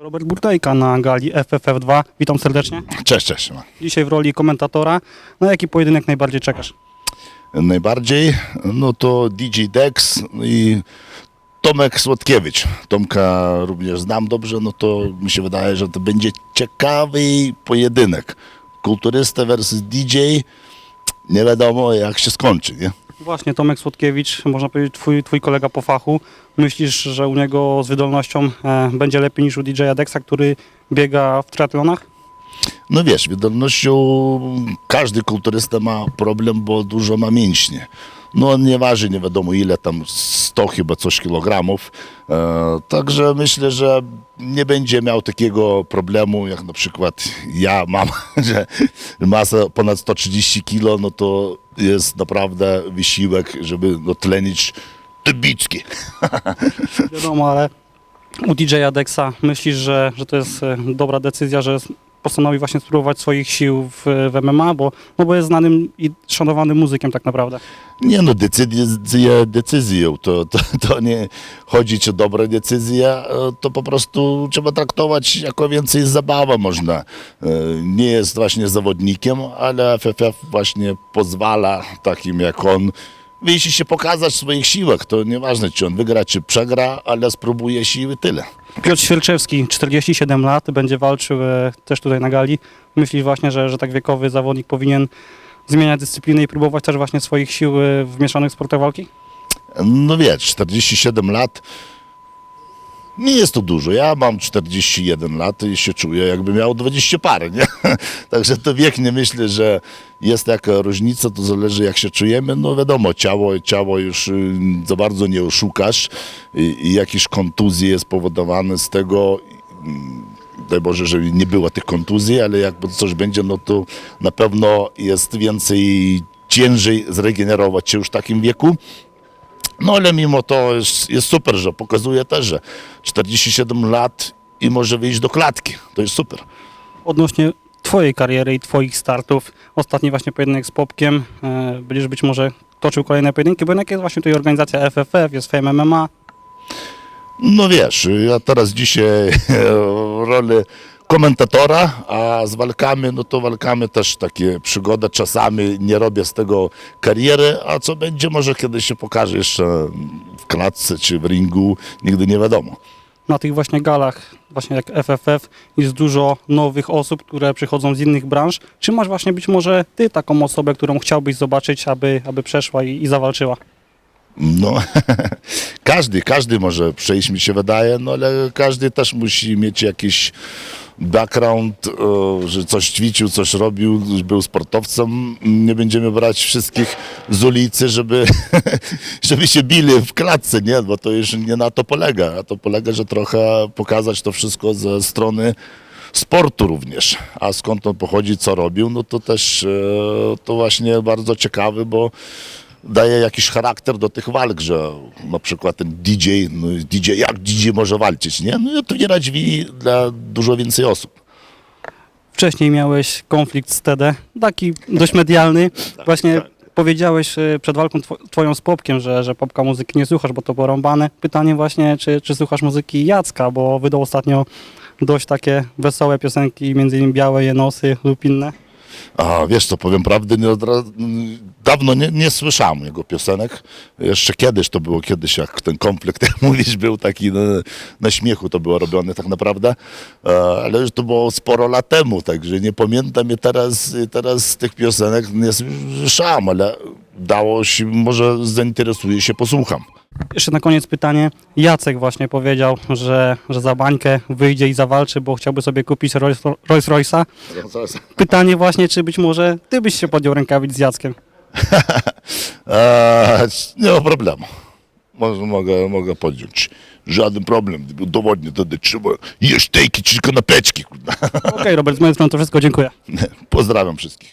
Robert Burdejka na gali FFF2. Witam serdecznie. Cześć, cześć. Dzisiaj w roli komentatora. Na jaki pojedynek najbardziej czekasz? Najbardziej, no to DJ Dex i Tomek Słodkiewicz. Tomka również znam dobrze, no to mi się wydaje, że to będzie ciekawy pojedynek. Kulturysta versus DJ. Nie wiadomo jak się skończy, nie? Właśnie Tomek Słodkiewicz, można powiedzieć twój, twój kolega po fachu. Myślisz, że u niego z wydolnością e, będzie lepiej niż u DJ-a Dexa, który biega w triatlonach? No wiesz, wydolnością każdy kulturysta ma problem, bo dużo ma mięśnie. No on nie waży nie wiadomo ile tam 100 chyba coś kilogramów. E, także myślę, że nie będzie miał takiego problemu jak na przykład ja mam, że masa ponad 130 kilo, no to jest naprawdę wysiłek, żeby no, tlenić te bicki. Wiadomo, ale u DJ-a myślisz, że, że to jest e, dobra decyzja, że postanowi właśnie spróbować swoich sił w, w MMA, bo, no bo jest znanym i szanowanym muzykiem tak naprawdę. Nie no, decyzja decyzją. To, to, to nie chodzi, czy dobra decyzja, to po prostu trzeba traktować jako więcej zabawa można. E, Nie jest właśnie zawodnikiem, ale FFF właśnie pozwala takim jak on wyjść i się pokazać w swoich siłach. To nieważne, czy on wygra, czy przegra, ale spróbuje siły tyle. Piotr Świerczewski, 47 lat, będzie walczył e, też tutaj na gali. Myślisz właśnie, że, że tak wiekowy zawodnik powinien zmieniać dyscyplinę i próbować też właśnie swoich sił e, w mieszanych sportach walki? No wiesz, 47 lat nie jest to dużo. Ja mam 41 lat i się czuję jakby miał 20 parę, nie? Także to wiek nie myślę, że jest taka różnica, to zależy jak się czujemy. No wiadomo, ciało, ciało już y, za bardzo nie oszukasz i, i jakieś kontuzje spowodowane z tego mm, daj Boże, żeby nie było tych kontuzji, ale jakby coś będzie, no to na pewno jest więcej ciężej zregenerować się już w takim wieku. No ale mimo to jest, jest super, że pokazuje też, że 47 lat i może wyjść do klatki. To jest super. Odnośnie twojej kariery i twoich startów, ostatni właśnie pojedynek z Popkiem, e, będziesz być może toczył kolejne pojedynki, bo jednak jest właśnie tutaj organizacja FFF, jest Fame MMA. No wiesz, ja teraz dzisiaj rolę komentatora, a z walkami, no to walkami też takie przygoda. Czasami nie robię z tego kariery, a co będzie, może kiedyś się pokaże jeszcze w klatce czy w ringu, nigdy nie wiadomo. Na tych właśnie galach, właśnie jak FFF, jest dużo nowych osób, które przychodzą z innych branż. Czy masz właśnie być może ty taką osobę, którą chciałbyś zobaczyć, aby, aby przeszła i, i zawalczyła? No, każdy, każdy może przejść, mi się wydaje, no ale każdy też musi mieć jakiś background, e, że coś ćwiczył, coś robił, był sportowcem. Nie będziemy brać wszystkich z ulicy, żeby, żeby się bili w klatce, nie? Bo to już nie na to polega. A to polega, że trochę pokazać to wszystko ze strony sportu również. A skąd on pochodzi, co robił, no to też e, to właśnie bardzo ciekawe, bo daje jakiś charakter do tych walk, że na przykład ten DJ, no DJ, jak DJ może walczyć, nie? No i otwiera drzwi dla dużo więcej osób. Wcześniej miałeś konflikt z TD, taki dość medialny. Właśnie tak. powiedziałeś e, przed walką two- twoją z Popkiem, że, że Popka muzyki nie słuchasz, bo to porąbane. Pytanie właśnie, czy, czy słuchasz muzyki Jacka, bo wydał ostatnio dość takie wesołe piosenki, między innymi Białe Jenosy lub inne. A wiesz co, powiem prawdę, nie od razu, dawno nie, nie słyszałem jego piosenek. Jeszcze kiedyś to było, kiedyś jak ten konflikt, jak mówisz, był taki na, na śmiechu to było robione tak naprawdę, E, ale już to było sporo lat temu, także nie pamiętam i teraz, teraz z tych piosenek nie słyszałem, ale dało się, może zainteresuję się, posłucham. Jeszcze na koniec pytanie. Jacek właśnie powiedział, że, że za bańkę wyjdzie i zawalczy, bo chciałby sobie kupić Rolls, Rolls Royce'a. Pytanie właśnie, czy być może ty byś się podjął rękawic z Jackiem? E, nie ma problemu. Może, mogę, mogę podjąć. Żaden problem. Dowodnie wtedy trzeba jeść tejki czy kanapeczki. kurwa. Okej, Robert, z mojej strony to wszystko, dziękuję. Pozdrawiam wszystkich.